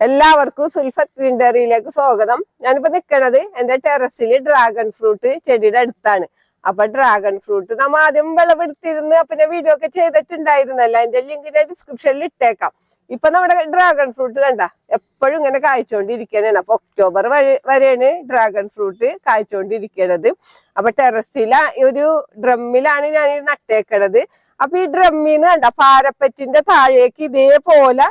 എല്ലാവർക്കും സുൽഫത്ത് ഗ്രീൻഡറിയിലേക്ക് സ്വാഗതം. ഞാനിപ്പോ നിൽക്കണത് എന്റെ ടെറസിൽ ഡ്രാഗൺ ഫ്രൂട്ട് ചെടിയുടെ അടുത്താണ്. അപ്പൊ ഡ്രാഗൺ ഫ്രൂട്ട് നമ്മ ആദ്യം വിളവെടുത്തിരുന്ന് പിന്നെ വീഡിയോ ഒക്കെ ചെയ്തിട്ടുണ്ടായിരുന്നല്ല. അതിന്റെ ലിങ്കിന്റെ ഡിസ്ക്രിപ്ഷനിൽ ഇട്ടേക്കാം. ഇപ്പൊ നമ്മുടെ ഡ്രാഗൺ ഫ്രൂട്ട് കണ്ട എപ്പോഴും ഇങ്ങനെ കായ്ച്ചോണ്ടിരിക്കണേണ്. അപ്പൊ ഒക്ടോബർ വരെ വരെയാണ് ഡ്രാഗൺ ഫ്രൂട്ട് കായ്ച്ചോണ്ടിരിക്കണത്. അപ്പൊ ടെറസില ഒരു ഡ്രമ്മിലാണ് ഞാൻ നട്ടേക്കണത്. അപ്പൊ ഈ ഡ്രമ്മിന്ന് കണ്ട പാരപ്പറ്റിന്റെ താഴേക്ക് ഇതേപോലെ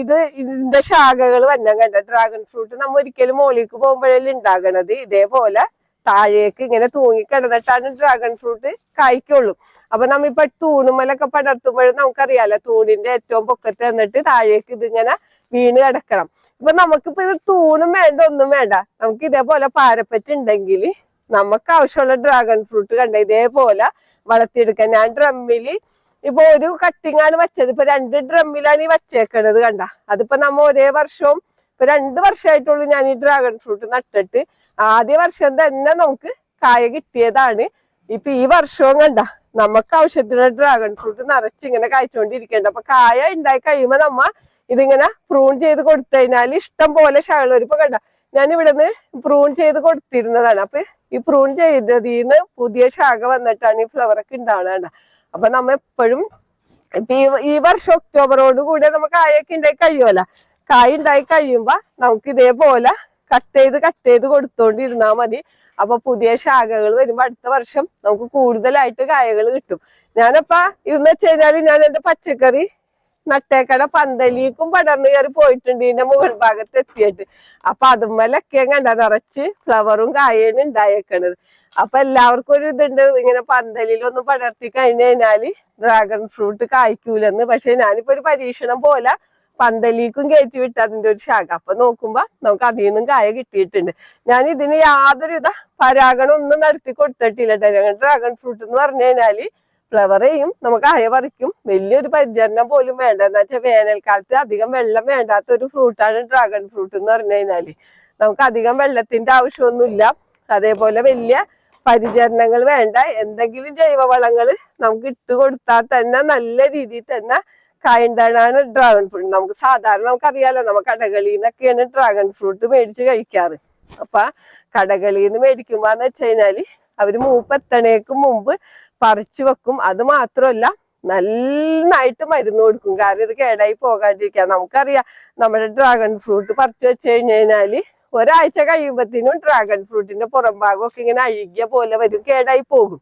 ഇത് ഇതിന്റെ ശാഖകൾ വന്നം കണ്ട ഡ്രാഗൺ ഫ്രൂട്ട് നമ്മൾ ഒരിക്കലും മോളിലേക്ക് പോകുമ്പോഴല്ലേ ഉണ്ടാകണത് ഇതേപോലെ താഴേക്ക് ഇങ്ങനെ തൂങ്ങി കിടന്നിട്ടാണ് ഡ്രാഗൺ ഫ്രൂട്ട് കായ്ക്കുള്ളൂ. അപ്പൊ നമ്മ ഇപ്പൊ തൂണുമലൊക്കെ പടർത്തുമ്പോഴും നമുക്കറിയാലോ തൂണിന്റെ ഏറ്റവും പൊക്കത്ത് എന്നിട്ട് താഴേക്ക് ഇതിങ്ങനെ വീണ് കിടക്കണം. ഇപ്പൊ നമുക്കിപ്പോ ഇത് തൂണും വേണ്ട ഒന്നും വേണ്ട. നമുക്ക് ഇതേപോലെ പാരപ്പറ്റുണ്ടെങ്കിൽ നമുക്ക് ആവശ്യമുള്ള ഡ്രാഗൺ ഫ്രൂട്ട് കണ്ട ഇതേപോലെ വളർത്തിയെടുക്കാൻ ഞാൻ ഡ്രമ്മിൽ ഇപ്പൊ ഒരു കട്ടിങ്ങാണ് വെച്ചത്. ഇപ്പൊ രണ്ട് ഡ്രമ്മിലാണ് ഈ വച്ചേക്കണത് കണ്ട. അതിപ്പോ നമ്മ ഒരേ വർഷവും ഇപ്പൊ രണ്ട് വർഷമായിട്ടുള്ളൂ ഞാൻ ഈ ഡ്രാഗൺ ഫ്രൂട്ട് നട്ടിട്ട്. ആദ്യ വർഷം തന്നെ നമുക്ക് കായ കിട്ടിയതാണ്. ഇപ്പൊ ഈ വർഷവും കണ്ട നമുക്ക് ആവശ്യത്തിനുള്ള ഡ്രാഗൺ ഫ്രൂട്ട് നിറച്ച് ഇങ്ങനെ കായ്ച്ചോണ്ടിരിക്കണ്ട. അപ്പൊ കായ ഉണ്ടായി കഴിയുമ്പോ നമ്മ ഇതിങ്ങനെ പ്രൂൺ ചെയ്ത് കൊടുത്തു ഇഷ്ടം പോലെ ശകലം ഇപ്പൊ കണ്ട ഞാൻ ഇവിടുന്ന് പ്രൂൺ ചെയ്ത് കൊടുത്തിരുന്നതാണ്. അപ്പൊ ഈ പ്രൂൺ ചെയ്തതിന്ന് പുതിയ ശാഖ വന്നിട്ടാണ് ഈ ഫ്ലവറൊക്കെ ഉണ്ടാവണ അപ്പൊ നമ്മ എപ്പോഴും ഇപ്പൊ ഈ വർഷം ഒക്ടോബറോട് കൂടെ നമുക്ക് കായൊക്കെ ഉണ്ടായി കഴിയുമല്ലോ കായ ഉണ്ടായി കഴിയുമ്പോ നമുക്ക് ഇതേപോലെ കട്ട് ചെയ്ത് കട്ട് ചെയ്ത് കൊടുത്തോണ്ടിരുന്നാ മതി. അപ്പൊ പുതിയ ശാഖകൾ വരുമ്പോ അടുത്ത വർഷം നമുക്ക് കൂടുതലായിട്ട് കായകൾ കിട്ടും. ഞാനപ്പ ഇതെന്ന് വെച്ച് കഴിഞ്ഞാൽ ഞാൻ എന്റെ പച്ചക്കറി നട്ടേക്കട പന്തലിക്കും പടർന്നു കയറി പോയിട്ടുണ്ട്. ഇതിന്റെ മുകൾ ഭാഗത്ത് എത്തിയിട്ട്. അപ്പൊ അതുമ്മലൊക്കെ കണ്ട. നിറച്ച് ഫ്ലവറും കായാണ് ഉണ്ടായേക്കണത്. അപ്പൊ എല്ലാവർക്കും ഒരു ഇതുണ്ട്. ഇങ്ങനെ പന്തലിലൊന്നും പടർത്തി കഴിഞ്ഞു കഴിഞ്ഞാൽ ഡ്രാഗൺ ഫ്രൂട്ട് കായ്ക്കൂലെന്ന്. പക്ഷെ ഞാനിപ്പോ ഒരു പരീക്ഷണം പോലെ പന്തലിക്കും കയറ്റി വിട്ട്. അതിന്റെ ഒരു ശാഖ. അപ്പൊ നോക്കുമ്പോ നമുക്ക് അതിൽ നിന്നും കായ കിട്ടിയിട്ടുണ്ട്. ഞാൻ ഇതിന് യാതൊരുവിധ പരാഗണം ഒന്നും നടത്തി കൊടുത്തിട്ടില്ല ട്ടോ. ഡ്രാഗൺ ഫ്രൂട്ട് എന്ന് പറഞ്ഞു കഴിഞ്ഞാൽ ഫ്ലവർ ചെയ്യും നമുക്ക് അയ വലിയൊരു പരിചരണം പോലും വേണ്ട. എന്ന് വെച്ചാൽ വേനൽക്കാലത്ത് അധികം വെള്ളം വേണ്ടാത്ത ഒരു ഫ്രൂട്ടാണ് ഡ്രാഗൺ ഫ്രൂട്ട് എന്ന് പറഞ്ഞു കഴിഞ്ഞാൽ. നമുക്ക് അധികം വെള്ളത്തിന്റെ ആവശ്യമൊന്നുമില്ല. അതേപോലെ വലിയ പരിചരണങ്ങൾ വേണ്ട. എന്തെങ്കിലും ജൈവവളങ്ങൾ നമുക്ക് ഇട്ട് കൊടുത്താൽ തന്നെ നല്ല രീതിയിൽ തന്നെ കായണ്ടാണ് ഡ്രാഗൺ ഫ്രൂട്ട് നമുക്ക് സാധാരണ നമുക്കറിയാലോ നമ്മ കടകളിൽ നിന്നൊക്കെയാണ് ഡ്രാഗൺ ഫ്രൂട്ട് മേടിച്ച് കഴിക്കാറ്. അപ്പൊ കടകളിൽ നിന്ന് മേടിക്കുമ്പോന്ന് വെച്ച് കഴിഞ്ഞാൽ അവർ മൂപ്പെത്തണേക്ക് മുമ്പ് പറിച്ചു വെക്കും. അത് മാത്രമല്ല നന്നായിട്ട് മരുന്ന് കൊടുക്കും. കാരണം ഇത് കേടായി പോകാണ്ടിരിക്കാൻ. നമുക്കറിയാം നമ്മുടെ ഡ്രാഗൺ ഫ്രൂട്ട് പറിച്ചു വെച്ച് കഴിഞ്ഞു കഴിഞ്ഞാൽ ഒരാഴ്ച കഴിയുമ്പോഴത്തേനും ഡ്രാഗൺ ഫ്രൂട്ടിന്റെ പുറം ഭാഗമൊക്കെ ഇങ്ങനെ അഴുകിയ പോലെ വരും കേടായി പോകും.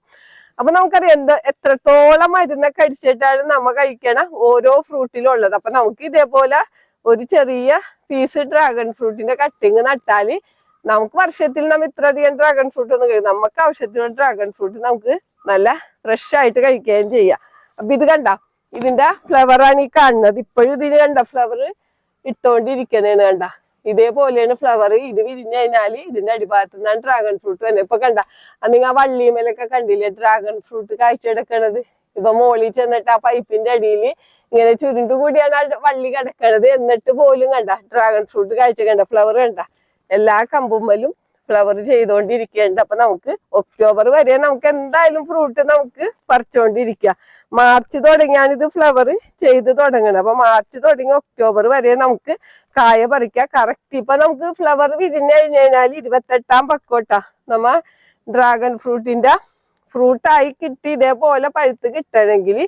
അപ്പൊ നമുക്കറിയാം എന്താ എത്രത്തോളം മരുന്നൊക്കെ അടിച്ചിട്ടാണ് നമ്മ കഴിക്കണ ഓരോ ഫ്രൂട്ടിലും ഉള്ളത് അപ്പൊ നമുക്ക് ഇതേപോലെ ഒരു ചെറിയ പീസ് ഡ്രാഗൺ ഫ്രൂട്ടിന്റെ കട്ടിങ് നട്ടാൽ നമുക്ക് വർഷത്തിൽ നമ്മ ഇത്രയധികം ഡ്രാഗൺ ഫ്രൂട്ട് ഒന്നും കഴിക്കും നമുക്ക് ആവശ്യത്തിനുള്ള ഡ്രാഗൺ ഫ്രൂട്ട് നമുക്ക് നല്ല ഫ്രഷ് ആയിട്ട് കഴിക്കുകയും ചെയ്യാം. അപ്പൊ ഇത് കണ്ട? ഇതിന്റെ ഫ്ലവർ ആണ് ഈ കാണുന്നത്. ഇപ്പോഴും ഇതിന് കണ്ട? ഫ്ലവർ ഇട്ടോണ്ടിരിക്കണേന്ന് കണ്ട? ഇതേപോലെയാണ് ഫ്ലവർ ഇത് വിരിഞ്ഞു കഴിഞ്ഞാൽ ഇതിന്റെ അടിഭാഗത്ത് നിന്നാണ് ഡ്രാഗൺ ഫ്രൂട്ട് തന്നെ ഇപ്പൊ കണ്ട? നിങ്ങൾ ആ വള്ളിമേലൊക്കെ കണ്ടില്ലേ? ഡ്രാഗൺ ഫ്രൂട്ട് കാഴ്ചയെടുക്കണത്. ഇപ്പൊ മോളിൽ ചെന്നിട്ട് ആ പൈപ്പിന്റെ അടിയിൽ ഇങ്ങനെ ചുരുണ്ടുകൂടിയാണ് ആ വള്ളി കിടക്കണത്. എന്നിട്ട് പോലും കണ്ട? ഡ്രാഗൺ ഫ്രൂട്ട് കാഴ്ച കണ്ട? ഫ്ലവർ കണ്ട? എല്ലാ കമ്പുമ്പലും ഫ്ലവർ ചെയ്തുകൊണ്ടിരിക്കുന്നുണ്ട് അപ്പൊ നമുക്ക് ഒക്ടോബർ വരെ നമുക്ക് എന്തായാലും ഫ്രൂട്ട് നമുക്ക് പറിച്ചുകൊണ്ടിരിക്കുക മാർച്ച് തുടങ്ങിയാണ് ഇത് ഫ്ലവർ ചെയ്ത് തുടങ്ങണം അപ്പൊ മാർച്ച് തുടങ്ങി ഒക്ടോബർ വരെ നമുക്ക് കായ പറിക്കാം. കറക്റ്റ് ഇപ്പൊ നമുക്ക് ഫ്ലവർ വിരിഞ്ഞു കഴിഞ്ഞു കഴിഞ്ഞാൽ ഇരുപത്തെട്ടാം പക്കോട്ടാ. നമ്മ ഡ്രാഗൺ ഫ്രൂട്ടിന്റെ ഫ്രൂട്ടായി കിട്ടി. ഇതേപോലെ പഴുത്ത് കിട്ടണമെങ്കിൽ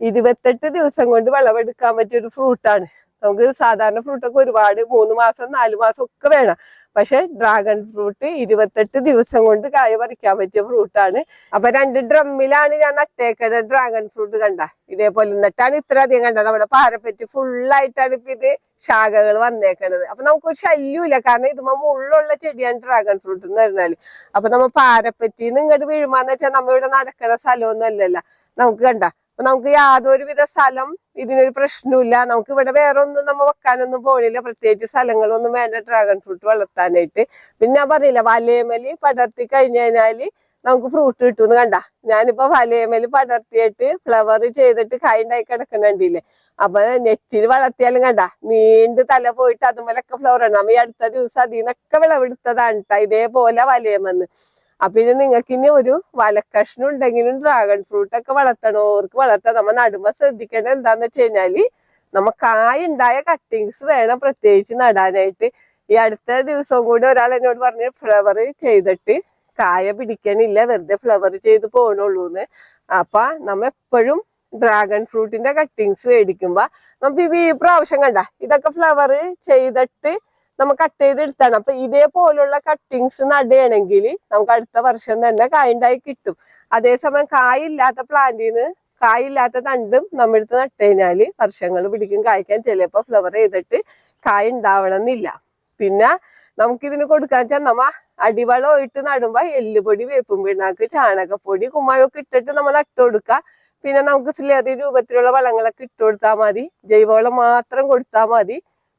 ഇരുപത്തെട്ട് ദിവസം കൊണ്ട് വിളവെടുക്കാൻ പറ്റിയ ഒരു ഫ്രൂട്ടാണ് നമുക്ക് സാധാരണ ഫ്രൂട്ടൊക്കെ ഒരുപാട് മൂന്ന് മാസം നാല് മാസം ഒക്കെ വേണം. പക്ഷെ ഡ്രാഗൺ ഫ്രൂട്ട് ഇരുപത്തെട്ട് ദിവസം കൊണ്ട് കായ പറിക്കാൻ പറ്റിയ ഫ്രൂട്ടാണ് അപ്പൊ രണ്ട് ഡ്രമ്മിലാണ് ഞാൻ നട്ടേക്കണ ഡ്രാഗൺ ഫ്രൂട്ട് കണ്ട. ഇതേപോലെ എന്നിട്ടാണ് ഇത്ര അധികം കണ്ടത്. നമ്മുടെ പാരപ്പറ്റ് ഫുള്ളായിട്ടാണ് ഇപ്പൊ ഇത് ശാഖകൾ വന്നേക്കണത്. അപ്പൊ നമുക്കൊരു ശല്യമില്ല കാരണം ഇത് മുള്ളുള്ള ചെടിയാണ് ഡ്രാഗൺ ഫ്രൂട്ട് എന്ന് പറഞ്ഞാൽ. അപ്പൊ നമ്മ പാരപ്പറ്റിന്ന് ഇങ്ങോട്ട് വീഴുമ്പോന്ന് വെച്ചാൽ നമ്മ ഇവിടെ നടക്കണ സ്ഥലമൊന്നും അല്ലല്ല. നമുക്ക് കണ്ട നമുക്ക് യാതൊരുവിധ സ്ഥലം ഇതിനൊരു പ്രശ്നമില്ല നമുക്ക് ഇവിടെ വേറെ ഒന്നും നമ്മൾ വെക്കാനൊന്നും പോണില്ല. പ്രത്യേകിച്ച് സ്ഥലങ്ങളൊന്നും വേണ്ട. ഡ്രാഗൺ ഫ്രൂട്ട് വളർത്താനായിട്ട്. പിന്നെ ഞാൻ പറഞ്ഞില്ല വലയമലി പടർത്തി കഴിഞ്ഞു കഴിഞ്ഞാൽ നമുക്ക് ഫ്രൂട്ട് കിട്ടുമെന്ന് കണ്ട? ഞാനിപ്പോ വലയമലി പടർത്തിയിട്ട് ഫ്ലവർ ചെയ്തിട്ട് കായ ഉണ്ടായി കിടക്കണണ്ടില്ലേ അപ്പൊ നെറ്റിൽ വളർത്തിയാലും കണ്ട? നീണ്ട് തല പോയിട്ട് അതുപോലൊക്കെ ഫ്ലവർ ആണ് നമ്മ ഈ അടുത്ത ദിവസം അതിൽ നിന്നൊക്കെ വിളവെടുത്തതാണ് ഇതേപോലെ വലയമെന്ന്. അപ്പൊ ഇനി നിങ്ങൾക്ക് ഇനി ഒരു വലക്കഷ്ണം ഉണ്ടെങ്കിലും ഡ്രാഗൺ ഫ്രൂട്ട് ഒക്കെ വളർത്തണോ. അവർക്ക് വളർത്താൻ നമ്മൾ നടുമ്പോ ശ്രദ്ധിക്കേണ്ടത് എന്താന്ന് വെച്ച് കഴിഞ്ഞാൽ നമ്മ കട്ടിങ്സ് വേണം പ്രത്യേകിച്ച് നടാനായിട്ട്. ഈ അടുത്ത ദിവസവും കൂടി ഒരാൾ എന്നോട് പറഞ്ഞ് ഫ്ലവർ ചെയ്തിട്ട് കായ പിടിക്കണില്ല വെറുതെ ഫ്ലവർ ചെയ്ത് പോണുള്ളൂന്ന്. അപ്പൊ നമ്മ എപ്പോഴും ഡ്രാഗൺ ഫ്രൂട്ടിന്റെ കട്ടിങ്സ് മേടിക്കുമ്പോ നമുക്ക് ഈ പ്രാവശ്യം കണ്ട ഇതൊക്കെ ഫ്ലവർ ചെയ്തിട്ട് നമ്മൾ കട്ട് ചെയ്ത് ചെയ്തെടുത്താണ്. അപ്പൊ ഇതേപോലുള്ള കട്ടിങ്സ് നടുകയാണെങ്കിൽ നമുക്ക് അടുത്ത വർഷം തന്നെ കായുണ്ടായി കിട്ടും. അതേസമയം കായില്ലാത്ത പ്ലാന്റിൽ നിന്ന് കായില്ലാത്ത തണ്ടും നമ്മളെടുത്ത് നട്ട് കഴിഞ്ഞാൽ വർഷങ്ങൾ പിടിക്കും കായ്ക്കാൻ. ചിലപ്പോൾ ഫ്ലവർ ചെയ്തിട്ട് കായ ഉണ്ടാവണം എന്നില്ല പിന്നെ നമുക്കിതിന് കൊടുക്കാൻ വെച്ചാൽ നമ്മ അടിവളം ഇട്ട് നടുമ്പോ എല്ലുപൊടി വേപ്പും പിണ്ണാക്ക് ചാണകപ്പൊടി കുമ്മായൊക്കെ ഇട്ടിട്ട് നമ്മൾ നട്ടു കൊടുക്കുക പിന്നെ നമുക്ക് സ്ലറി രൂപത്തിലുള്ള വളങ്ങളൊക്കെ ഇട്ട് കൊടുത്താൽ മതി. ജൈവവളം മാത്രം കൊടുത്താൽ മതി.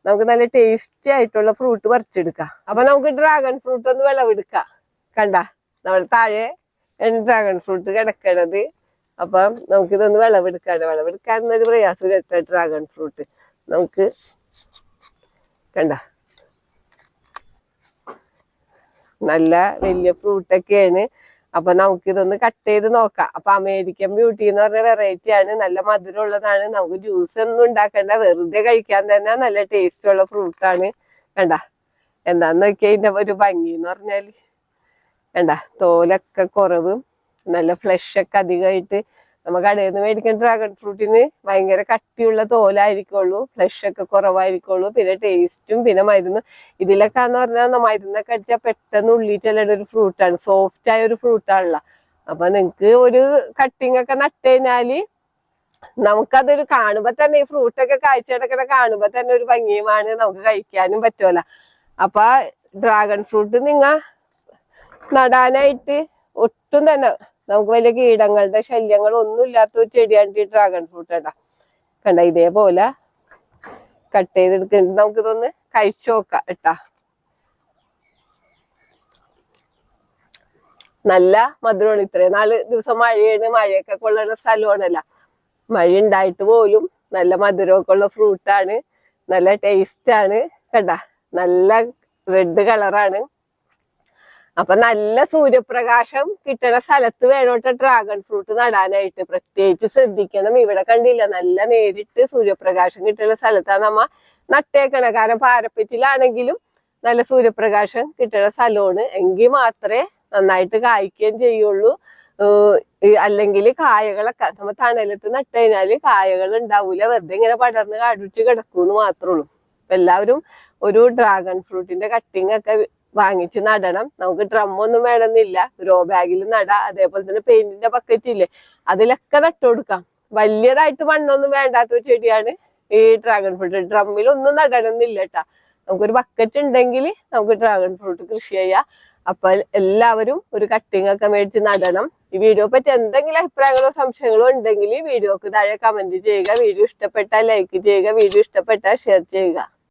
നമുക്ക് നല്ല ടേസ്റ്റി ആയിട്ടുള്ള ഫ്രൂട്ട് പറിച്ചെടുക്കാം. അപ്പൊ നമുക്ക് ഡ്രാഗൺ ഫ്രൂട്ട് ഒന്ന് വിളവെടുക്കാം. കണ്ട? നമ്മൾ താഴെ ഡ്രാഗൺ ഫ്രൂട്ട് കിടക്കണത്. അപ്പം നമുക്കിതൊന്ന് വിളവെടുക്കാണ്. വിളവെടുക്കാൻ ഒരു പ്രയാസം കേട്ടോ ഡ്രാഗൺ ഫ്രൂട്ട് നമുക്ക് കണ്ട? നല്ല വലിയ ഫ്രൂട്ടൊക്കെയാണ് അപ്പൊ നമുക്ക് ഇതൊന്ന് കട്ട് ചെയ്ത് നോക്കാം. അപ്പൊ അമേരിക്കൻ ബ്യൂട്ടി എന്ന് പറഞ്ഞ വെറൈറ്റി ആണ്. നല്ല മധുരമുള്ളതാണ്. നമുക്ക് ജ്യൂസ് ഒന്നും ഉണ്ടാക്കണ്ട. വെറുതെ കഴിക്കാൻ തന്നെ നല്ല ടേസ്റ്റ് ഉള്ള ഫ്രൂട്ടാണ് കണ്ട? എന്താന്ന് നോക്കിയാ ഇതിന്റെ ഒരു ഭംഗി എന്ന് പറഞ്ഞാൽ. കണ്ട? തോലൊക്കെ കുറവ്. നല്ല ഫ്ലഷ് ഒക്കെ അധികമായിട്ട് നമ്മ കടയിൽ മേടിക്കുന്ന ഡ്രാഗൺ ഫ്രൂട്ടിന് ഭയങ്കര കട്ടിയുള്ള തോലായിരിക്കുള്ളൂ ഫ്ലഷ് ഒക്കെ കുറവായിരിക്കുള്ളൂ പിന്നെ ടേസ്റ്റും പിന്നെ മരുന്ന്. ഇതിലൊക്കെ എന്ന് പറഞ്ഞാൽ മരുന്നൊക്കെ അടിച്ചാൽ പെട്ടെന്ന് ചെല്ലുന്ന ഒരു ഫ്രൂട്ടാണ് സോഫ്റ്റ് ആയ ഒരു ഫ്രൂട്ടാണല്ലോ അപ്പൊ നിങ്ങക്ക് ഒരു കട്ടിങ് ഒക്കെ നട്ടുകഴിഞ്ഞാൽ നമുക്കതൊരു കാണുമ്പോ തന്നെ ഈ ഫ്രൂട്ടൊക്കെ കാഴ്ച നടക്കണ കാണുമ്പോ തന്നെ ഒരു ഭംഗിയുമാണ് നമുക്ക് കഴിക്കാനും പറ്റുമല്ല അപ്പൊ ഡ്രാഗൺ ഫ്രൂട്ട് നിങ്ങ നടാനായിട്ട് ഒട്ടും തന്നെ നമുക്ക് വലിയ കീടങ്ങളുടെ ശല്യങ്ങൾ ഒന്നും ഇല്ലാത്ത ഒരു ചെടിയാണ് ഈ ഡ്രാഗൺ ഫ്രൂട്ട് ഇടാം കണ്ട ഇതേപോലെ കട്ട് ചെയ്തെടുക്കുന്നുണ്ട് നമുക്കിതൊന്ന് കഴിച്ചു നോക്കാം കേട്ടാ നല്ല മധുരമാണ് ഇത്രയും. നാല് ദിവസം മഴയാണ്. മഴയൊക്കെ കൊള്ളുന്ന സ്ഥലമാണല്ല. മഴ ഉണ്ടായിട്ട് പോലും നല്ല മധുരമൊക്കെ ഉള്ള ഫ്രൂട്ടാണ് നല്ല ടേസ്റ്റ് ആണ്. കണ്ട നല്ല റെഡ് കളറാണ് അപ്പൊ നല്ല സൂര്യപ്രകാശം കിട്ടണ സ്ഥലത്ത് വേണോട്ടെ ഡ്രാഗൺ ഫ്രൂട്ട് നടാനായിട്ട്. പ്രത്യേകിച്ച് ശ്രദ്ധിക്കണം. ഇവിടെ കണ്ടില്ല? നല്ല നേരിട്ട് സൂര്യപ്രകാശം കിട്ടണ സ്ഥലത്താണ് നമ്മ നട്ടേക്കണ. കാരണം പാരപ്പറ്റിലാണെങ്കിലും നല്ല സൂര്യപ്രകാശം കിട്ടണ സ്ഥലമാണ്. എങ്കിൽ മാത്രമേ നന്നായിട്ട് കായ്ക്കുകയും ചെയ്യുള്ളൂ. അല്ലെങ്കിൽ കായകളൊക്കെ നമ്മ തണലത്ത് നട്ട് കഴിഞ്ഞാൽ കായകൾ ഉണ്ടാവൂല. വെറുതെ ഇങ്ങനെ പടർന്ന് കാടുച്ച് കിടക്കൂന്ന് മാത്രമേ ഉള്ളൂ. എല്ലാവരും ഒരു ഡ്രാഗൺ ഫ്രൂട്ടിന്റെ കട്ടിങ് ഒക്കെ വാങ്ങിച്ച് നടണം. നമുക്ക് ഡ്രമ്മൊന്നും വേണമെന്നില്ല. ഗ്രോ ബാഗിൽ നടാം. അതേപോലെ തന്നെ പെയിന്റിന്റെ ബക്കറ്റ് ഇല്ലേ? അതിലൊക്കെ നട്ടു കൊടുക്കാം. വലിയതായിട്ട് മണ്ണൊന്നും വേണ്ടാത്ത ഒരു ചെടിയാണ് ഈ ഡ്രാഗൺ ഫ്രൂട്ട് ഡ്രമ്മിൽ ഒന്നും നടണമെന്നില്ല കേട്ടാ നമുക്കൊരു ബക്കറ്റ് ഉണ്ടെങ്കിൽ നമുക്ക് ഡ്രാഗൺ ഫ്രൂട്ട് കൃഷി ചെയ്യാം. അപ്പൊ എല്ലാവരും ഒരു കട്ടിങ് ഒക്കെ മേടിച്ച് നടണം. ഈ വീഡിയോ പറ്റി എന്തെങ്കിലും അഭിപ്രായങ്ങളോ സംശയങ്ങളോ ഉണ്ടെങ്കിൽ വീഡിയോക്ക് താഴെ കമന്റ് ചെയ്യുക. വീഡിയോ ഇഷ്ടപ്പെട്ടാൽ ലൈക്ക് ചെയ്യുക. വീഡിയോ ഇഷ്ടപ്പെട്ടാൽ ഷെയർ ചെയ്യുക.